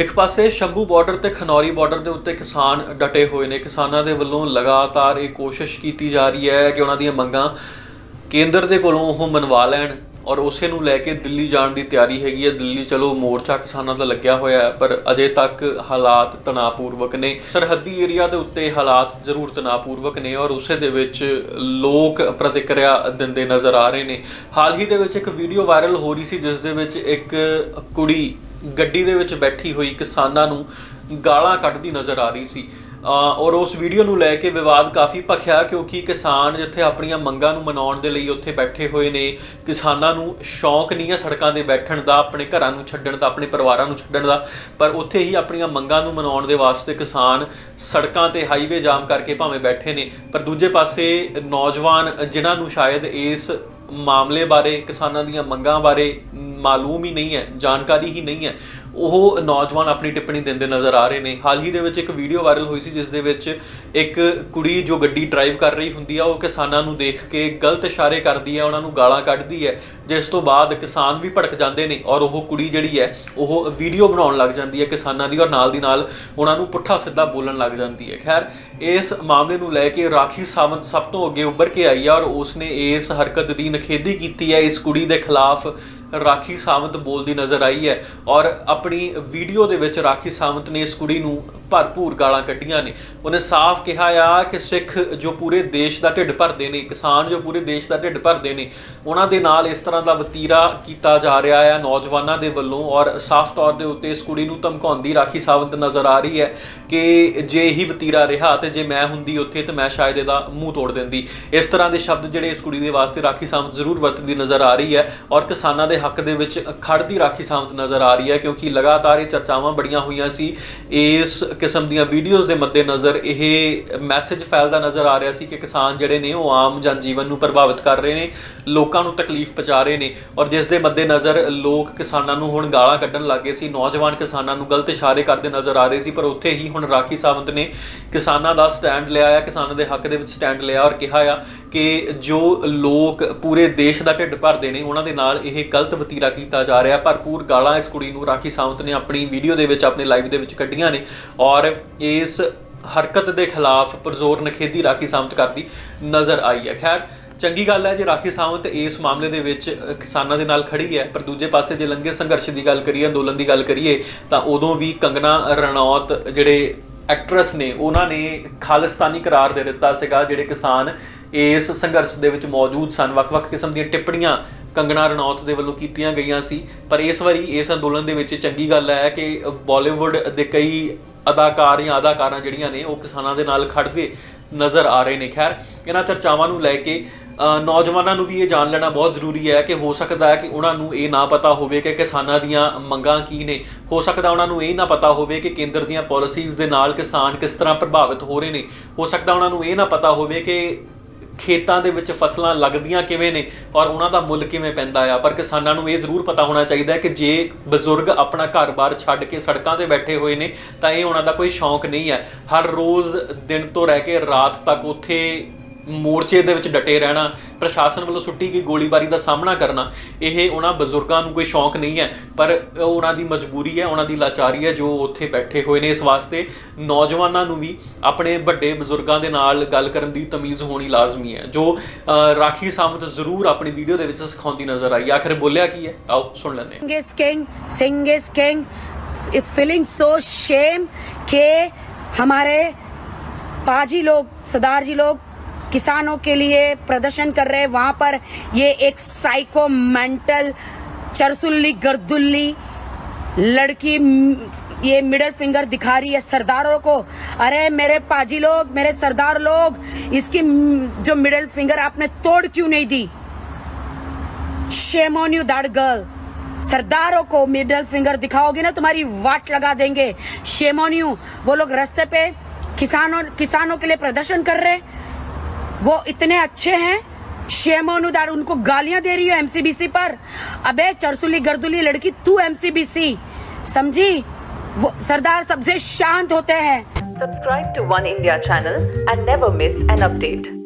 ਇੱਕ ਪਾਸੇ ਸ਼ੰਭੂ ਬਾਰਡਰ ਤੇ ਖਨੌਰੀ ਬਾਰਡਰ ਦੇ ਉੱਤੇ ਕਿਸਾਨ ਡਟੇ ਹੋਏ ਨੇ। ਕਿਸਾਨਾਂ ਦੇ ਵੱਲੋਂ ਲਗਾਤਾਰ ਇਹ ਕੋਸ਼ਿਸ਼ ਕੀਤੀ ਜਾ ਰਹੀ ਹੈ ਕਿ ਉਹਨਾਂ ਦੀਆਂ ਮੰਗਾਂ ਕੇਂਦਰ ਦੇ ਕੋਲੋਂ ਉਹ ਮਨਵਾ ਲੈਣ ਔਰ ਉਸੇ ਨੂੰ ਲੈ ਕੇ ਦਿੱਲੀ ਜਾਣ ਦੀ ਤਿਆਰੀ ਹੈਗੀ ਹੈ। ਦਿੱਲੀ ਚਲੋ ਮੋਰਚਾ ਕਿਸਾਨਾਂ ਦਾ ਲੱਗਿਆ ਹੋਇਆ ਹੈ, ਪਰ ਅਜੇ ਤੱਕ ਹਾਲਾਤ ਤਣਾਅਪੂਰਵਕ ਨੇ। ਸਰਹੱਦੀ ਏਰੀਆ ਦੇ ਉੱਤੇ ਹਾਲਾਤ ਜ਼ਰੂਰ ਤਣਾਅਪੂਰਵਕ ਨੇ ਔਰ ਉਸੇ ਦੇ ਵਿੱਚ ਲੋਕ ਪ੍ਰਤੀਕਿਰਿਆ ਦਿੰਦੇ ਨਜ਼ਰ ਆ ਰਹੇ ਨੇ। ਹਾਲ ਹੀ ਦੇ ਵਿੱਚ ਇੱਕ ਵੀਡੀਓ ਵਾਇਰਲ ਹੋ ਰਹੀ ਸੀ, ਜਿਸ ਦੇ ਵਿੱਚ ਇੱਕ ਕੁੜੀ ਗੱਡੀ ਦੇ ਵਿੱਚ ਬੈਠੀ ਹੋਈ ਕਿਸਾਨਾਂ ਨੂੰ ਗਾਲਾਂ ਕੱਢਦੀ ਨਜ਼ਰ ਆ ਰਹੀ ਸੀ। ਔਰ ਉਸ ਵੀਡੀਓ ਨੂੰ ਲੈ ਕੇ ਵਿਵਾਦ ਕਾਫੀ ਭਖਿਆ ਕਿਉਂਕਿ ਕਿਸਾਨ ਜਿੱਥੇ ਆਪਣੀਆਂ ਮੰਗਾਂ ਨੂੰ ਮਨਾਉਣ ਦੇ ਲਈ ਉੱਥੇ ਬੈਠੇ ਹੋਏ ਨੇ, ਕਿਸਾਨਾਂ ਨੂੰ ਸ਼ੌਂਕ ਨਹੀਂ ਹੈ ਸੜਕਾਂ ਤੇ ਬੈਠਣ ਦਾ, ਆਪਣੇ ਘਰਾਂ ਨੂੰ ਛੱਡਣ ਦਾ, ਆਪਣੇ ਪਰਿਵਾਰਾਂ ਨੂੰ ਛੱਡਣ ਦਾ। ਪਰ ਉੱਥੇ ਹੀ ਆਪਣੀਆਂ ਮੰਗਾਂ ਨੂੰ ਮਨਾਉਣ ਦੇ ਵਾਸਤੇ ਕਿਸਾਨ ਸੜਕਾਂ ਤੇ ਹਾਈਵੇ ਜਾਮ ਕਰਕੇ ਭਾਵੇਂ ਬੈਠੇ ਨੇ। ਪਰ ਦੂਜੇ ਪਾਸੇ ਨੌਜਵਾਨ ਜਿਨ੍ਹਾਂ ਨੂੰ ਸ਼ਾਇਦ ਇਸ ਮਾਮਲੇ ਬਾਰੇ, ਕਿਸਾਨਾਂ ਦੀਆਂ ਮੰਗਾਂ ਬਾਰੇ ਮਾਲੂਮ ਹੀ ਨਹੀਂ ਹੈ, ਜਾਣਕਾਰੀ ਹੀ ਨਹੀਂ ਹੈ। ਉਹ ਨੌਜਵਾਨ ਆਪਣੀ ਟਿੱਪਣੀ ਦਿੰਦੇ ਨਜ਼ਰ ਆ ਰਹੇ ਨੇ। ਹਾਲ ਹੀ ਦੇ ਵਿੱਚ ਇੱਕ ਵੀਡੀਓ ਵਾਇਰਲ ਹੋਈ ਸੀ, ਜਿਸ ਦੇ ਵਿੱਚ ਇੱਕ ਕੁੜੀ ਜੋ ਗੱਡੀ ਡਰਾਈਵ ਕਰ ਰਹੀ ਹੁੰਦੀ ਆ, ਉਹ ਕਿਸਾਨਾਂ ਨੂੰ ਦੇਖ ਕੇ ਗਲਤ ਇਸ਼ਾਰੇ ਕਰਦੀ ਹੈ ਉਹਨਾਂ ਨੂੰ ਗਾਲਾਂ ਕੱਢਦੀ ਹੈ ਜਿਸ ਤੋਂ ਬਾਅਦ ਕਿਸਾਨ ਵੀ ਭੜਕ ਜਾਂਦੇ ਨੇ ਔਰ ਉਹ ਕੁੜੀ ਜਿਹੜੀ ਹੈ, ਉਹ ਵੀਡੀਓ ਬਣਾਉਣ ਲੱਗ ਜਾਂਦੀ ਹੈ ਕਿਸਾਨਾਂ ਦੀ ਔਰ ਨਾਲ ਦੀ ਨਾਲ ਉਹਨਾਂ ਨੂੰ ਪੁੱਠਾ ਸਿੱਧਾ ਬੋਲਣ ਲੱਗ ਜਾਂਦੀ ਹੈ। ਖੈਰ, ਇਸ ਮਾਮਲੇ ਨੂੰ ਲੈ ਕੇ ਰਾਖੀ ਸਾਵੰਤ ਸਭ ਤੋਂ ਅੱਗੇ ਉੱਭਰ ਕੇ ਆਈ ਹੈ ਔਰ ਉਸਨੇ ਇਸ ਹਰਕਤ ਦੀ ਨਖੇਦੀ ਕੀਤੀ ਹੈ, ਇਸ ਕੁੜੀ ਦੇ ਖਿਲਾਫ ਰਾਖੀ ਸਾਵੰਤ ਬੋਲਦੀ ਨਜ਼ਰ ਆਈ ਹੈ ਔਰ ਆਪਣੀ ਵੀਡੀਓ ਦੇ ਵਿੱਚ ਰਾਖੀ ਸਾਵੰਤ ਨੇ ਇਸ ਕੁੜੀ ਨੂੰ ਭਰਪੂਰ ਗਾਲਾਂ ਕੱਢੀਆਂ ਨੇ। ਉਹਨੇ ਸਾਫ਼ ਕਿਹਾ ਆ ਕਿ ਸਿੱਖ ਜੋ ਪੂਰੇ ਦੇਸ਼ ਦਾ ਢਿੱਡ ਭਰਦੇ ਨੇ, ਕਿਸਾਨ ਜੋ ਪੂਰੇ ਦੇਸ਼ ਦਾ ਢਿੱਡ ਭਰਦੇ ਨੇ, ਉਹਨਾਂ ਦੇ ਨਾਲ ਇਸ ਤਰ੍ਹਾਂ ਦਾ ਵਤੀਰਾ ਕੀਤਾ ਜਾ ਰਿਹਾ ਆ। ਨੌਜਵਾਨਾਂ ਦੇ ਵੱਲੋਂ ਔਰ ਸਾਫ਼ ਤੌਰ ਦੇ ਉੱਤੇ ਇਸ ਕੁੜੀ ਨੂੰ ਧਮਕਾਉਂਦੀ ਰਾਖੀ ਸਾਵੰਤ ਨਜ਼ਰ ਆ ਰਹੀ ਹੈ ਕਿ ਜੇ ਇਹੀ ਵਤੀਰਾ ਰਿਹਾ ਤੇ ਜੇ ਮੈਂ ਹੁੰਦੀ ਉੱਥੇ ਤੇ ਮੈਂ ਸ਼ਾਇਦ ਇਹਦਾ ਮੂੰਹ ਤੋੜ ਦਿੰਦੀ। ਇਸ ਤਰ੍ਹਾਂ ਦੇ ਸ਼ਬਦ ਜਿਹੜੇ ਇਸ ਕੁੜੀ ਦੇ ਵਾਸਤੇ ਰਾਖੀ ਸਾਵੰਤ ਜ਼ਰੂਰ ਵਰਤਦੀ ਨਜ਼ਰ ਆ ਰਹੀ ਹੈ ਔਰ ਕਿਸਾਨਾਂ ਦੇ ਹੱਕ ਦੇ ਵਿੱਚ ਖੜਦੀ ਰਾਖੀ ਸਾਵੰਤ ਨਜ਼ਰ ਆ ਰਹੀ ਹੈ ਕਿਉਂਕਿ ਲਗਾਤਾਰ ਇਹ ਚਰਚਾਵਾਂ ਬੜੀਆਂ ਹੋਈਆਂ ਸੀ। ਇਸ ਕਿਸਮ ਦੀਆਂ ਵੀਡੀਓਜ਼ ਦੇ ਮੱਦੇਨਜ਼ਰ ਇਹ ਮੈਸੇਜ ਫੈਲਦਾ ਨਜ਼ਰ ਆ ਰਿਹਾ ਸੀ ਕਿ ਕਿਸਾਨ ਜਿਹੜੇ ਨੇ ਉਹ ਆਮ ਜਨਜੀਵਨ ਨੂੰ ਪ੍ਰਭਾਵਿਤ ਕਰ ਰਹੇ ਨੇ, ਲੋਕਾਂ ਨੂੰ ਤਕਲੀਫ ਪਹੁੰਚਾ ਰਹੇ ਨੇ ਔਰ ਜਿਸ ਦੇ ਮੱਦੇਨਜ਼ਰ ਲੋਕ ਕਿਸਾਨਾਂ ਨੂੰ ਹੁਣ ਗਾਲਾਂ ਕੱਢਣ ਲੱਗੇ ਸੀ, ਨੌਜਵਾਨ ਕਿਸਾਨਾਂ ਨੂੰ ਗਲਤ ਇਸ਼ਾਰੇ ਕਰਦੇ ਨਜ਼ਰ ਆ ਰਹੇ ਸੀ, ਪਰ ਉੱਥੇ ਹੀ ਹੁਣ ਰਾਖੀ ਸਾਵੰਤ ਨੇ ਕਿਸਾਨਾਂ ਦਾ ਸਟੈਂਡ ਲਿਆ ਆ, ਕਿਸਾਨਾਂ ਦੇ ਹੱਕ ਦੇ ਵਿੱਚ ਸਟੈਂਡ ਲਿਆ ਔਰ ਕਿਹਾ ਆ ਕਿ ਜੋ ਲੋਕ ਪੂਰੇ ਦੇਸ਼ ਦਾ ਢਿੱਡ ਭਰਦੇ ਨੇ, ਉਹਨਾਂ ਦੇ ਨਾਲ ਇਹ ਗਲਤ ਵਤੀਰਾ ਕੀਤਾ ਜਾ ਰਿਹਾ, ਭਰਪੂਰ ਗਾਲਾਂ ਇਸ ਕੁੜੀ ਨੂੰ ਰਾਖੀ ਸਾਵੰਤ ਨੇ ਆਪਣੀ ਵੀਡੀਓ ਦੇ ਵਿੱਚ, ਆਪਣੇ ਲਾਈਵ ਦੇ ਵਿੱਚ ਕੱਢੀਆਂ ਨੇ ਔਰ ਔਰ ਇਸ ਹਰਕਤ ਦੇ ਖਿਲਾਫ ਪਰਜ਼ੋਰ ਨਖੇਦੀ ਰਾਖੀ ਸਾਵੰਤ ਕਰਦੀ ਨਜ਼ਰ ਆਈ ਹੈ। ਖੈਰ, ਚੰਗੀ ਗੱਲ ਹੈ ਜੇ ਰਾਖੀ ਸਾਵੰਤ ਇਸ ਮਾਮਲੇ ਦੇ ਵਿੱਚ ਕਿਸਾਨਾਂ ਦੇ ਨਾਲ ਖੜੀ ਹੈ, ਪਰ ਦੂਜੇ ਪਾਸੇ ਜੇ ਲੰਗੇ ਸੰਘਰਸ਼ ਦੀ ਗੱਲ ਕਰੀਏ, ਅੰਦੋਲਨ ਦੀ ਗੱਲ ਕਰੀਏ, ਤਾਂ ਉਦੋਂ ਵੀ ਕੰਗਣਾ ਰਣੌਤ ਜਿਹੜੇ ਐਕਟਰੈਸ ਨੇ, ਉਹਨਾਂ ਨੇ ਖਾਲਿਸਤਾਨੀ ਕਰਾਰ ਦੇ ਦਿੱਤਾ ਸੀਗਾ, ਜਿਹੜੇ ਕਿਸਾਨ ਇਸ ਸੰਘਰਸ਼ ਦੇ ਵਿੱਚ ਮੌਜੂਦ ਸਨ। ਵੱਖ-ਵੱਖ ਕਿਸਮ ਦੀਆਂ ਟਿੱਪਣੀਆਂ ਕੰਗਣਾ ਰਣੌਤ ਦੇ ਵੱਲੋਂ ਕੀਤੀਆਂ ਗਈਆਂ ਸੀ, ਪਰ ਇਸ ਵਾਰੀ ਇਸ ਅੰਦੋਲਨ ਦੇ ਵਿੱਚ ਚੰਗੀ ਗੱਲ ਹੈ ਕਿ ਬਾਲੀਵੁੱਡ ਦੇ ਕਈ ਅਦਾਕਾਰ ਜਾਂ ਅਦਾਕਾਰਾਂ ਜਿਹੜੀਆਂ ਨੇ, ਉਹ ਕਿਸਾਨਾਂ ਦੇ ਨਾਲ ਖੜਦੇ ਨਜ਼ਰ ਆ ਰਹੇ ਨੇ। ਖੈਰ, ਇਹਨਾਂ ਚਰਚਾਵਾਂ ਨੂੰ ਲੈ ਕੇ ਨੌਜਵਾਨਾਂ ਨੂੰ ਵੀ ਇਹ ਜਾਣ ਲੈਣਾ ਬਹੁਤ ਜ਼ਰੂਰੀ ਹੈ ਕਿ ਹੋ ਸਕਦਾ ਹੈ ਕਿ ਉਹਨਾਂ ਨੂੰ ਇਹ ਨਾ ਪਤਾ ਹੋਵੇ ਕਿ ਕਿਸਾਨਾਂ ਦੀਆਂ ਮੰਗਾਂ ਕੀ ਨੇ। ਹੋ ਸਕਦਾ ਉਹਨਾਂ ਨੂੰ ਇਹ ਨਾ ਪਤਾ ਹੋਵੇ ਕਿ ਕੇਂਦਰ ਦੀਆਂ ਪਾਲਿਸੀਜ਼ ਦੇ ਨਾਲ ਕਿਸਾਨ ਕਿਸ ਤਰ੍ਹਾਂ ਪ੍ਰਭਾਵਿਤ ਹੋ ਰਹੇ ਨੇ। ਹੋ ਸਕਦਾ ਉਹਨਾਂ ਨੂੰ ਇਹ ਨਾ ਪਤਾ ਹੋਵੇ ਕਿ ਖੇਤਾਂ ਦੇ ਵਿੱਚ ਫਸਲਾਂ ਲੱਗਦੀਆਂ ਕਿਵੇਂ ਨੇ ਔਰ ਉਹਨਾਂ ਦਾ ਮੁੱਲ ਕਿਵੇਂ ਪੈਂਦਾ ਆ? ਪਰ ਕਿਸਾਨਾਂ ਨੂੰ ਇਹ ਜ਼ਰੂਰ ਪਤਾ ਹੋਣਾ ਚਾਹੀਦਾ ਹੈ ਕਿ ਜੇ ਬਜ਼ੁਰਗ ਆਪਣਾ ਘਰ-ਬਾਰ ਛੱਡ ਕੇ ਸੜਕਾਂ ਤੇ ਬੈਠੇ ਹੋਏ ਨੇ, ਤਾਂ ਇਹ ਉਹਨਾਂ ਦਾ ਕੋਈ ਸ਼ੌਂਕ ਨਹੀਂ ਹੈ। ਹਰ ਰੋਜ਼ ਦਿਨ ਤੋਂ ਰਹਿ ਕੇ ਰਾਤ ਤੱਕ ਉੱਥੇ ਮੋਰਚੇ ਦੇ ਵਿੱਚ ਡਟੇ ਰਹਿਣਾ ਪ੍ਰਸ਼ਾਸਨ ਵੱਲੋਂ ਸੁੱਟੀ ਗਈ ਗੋਲੀਬਾਰੀ ਦਾ ਸਾਹਮਣਾ ਕਰਨਾ ਇਹ ਉਹਨਾਂ ਬਜ਼ੁਰਗਾਂ ਨੂੰ ਕੋਈ ਸ਼ੌਂਕ ਨਹੀਂ ਹੈ ਪਰ ਉਹ ਉਹਨਾਂ ਦੀ ਮਜਬੂਰੀ ਹੈ ਉਹਨਾਂ ਦੀ ਲਾਚਾਰੀ ਹੈ ਜੋ ਉੱਥੇ ਬੈਠੇ ਹੋਏ ਨੇ ਇਸ ਵਾਸਤੇ ਨੌਜਵਾਨਾਂ ਨੂੰ ਵੀ ਆਪਣੇ ਵੱਡੇ ਬਜ਼ੁਰਗਾਂ ਦੇ ਨਾਲ ਗੱਲ ਕਰਨ ਦੀ ਤਮੀਜ਼ ਹੋਣੀ ਲਾਜ਼ਮੀ ਹੈ ਜੋ ਅ, ਰਾਖੀ ਸਾਵੰਤ ਜ਼ਰੂਰ ਆਪਣੀ ਵੀਡੀਓ ਦੇ ਵਿੱਚ ਸਿਖਾਉਂਦੀ ਨਜ਼ਰ ਆਈ ਆਖਰ ਬੋਲਿਆ ਕੀ ਹੈ ਆਓ ਸੁਣ ਲੈਂਦੇ ਹਾਂ Sing is king, sing is king. F- Feeling so shame कि हमारे पाजी लोग सरदार जी लोग किसानों के लिए प्रदर्शन कर रहे हैं। वहाँ पर ये एक साइको मेंटल चरसुल्ली गर्दुल्ली लड़की ये मिडल फिंगर दिखा रही है सरदारों को। अरे मेरे पाजी लोग, मेरे सरदार लोग, इसकी जो मिडल फिंगर आपने तोड़ क्यों नहीं दी? Shame on you that girl सरदारों को मिडल फिंगर दिखाओगे ना, तुम्हारी वाट लगा देंगे। शेम ऑन यू वो लोग रास्ते पे किसानों किसानों के लिए प्रदर्शन कर रहे वो इतने अच्छे हैं। शेमोनुदार उनको गालियाँ दे रही है एमसीबीसी पर। अबे, चरसुली गर्दुली लड़की, तू एमसीबीसी समझी? वो सरदार सबसे शांत होते हैं। Subscribe to One India channel and never miss an update.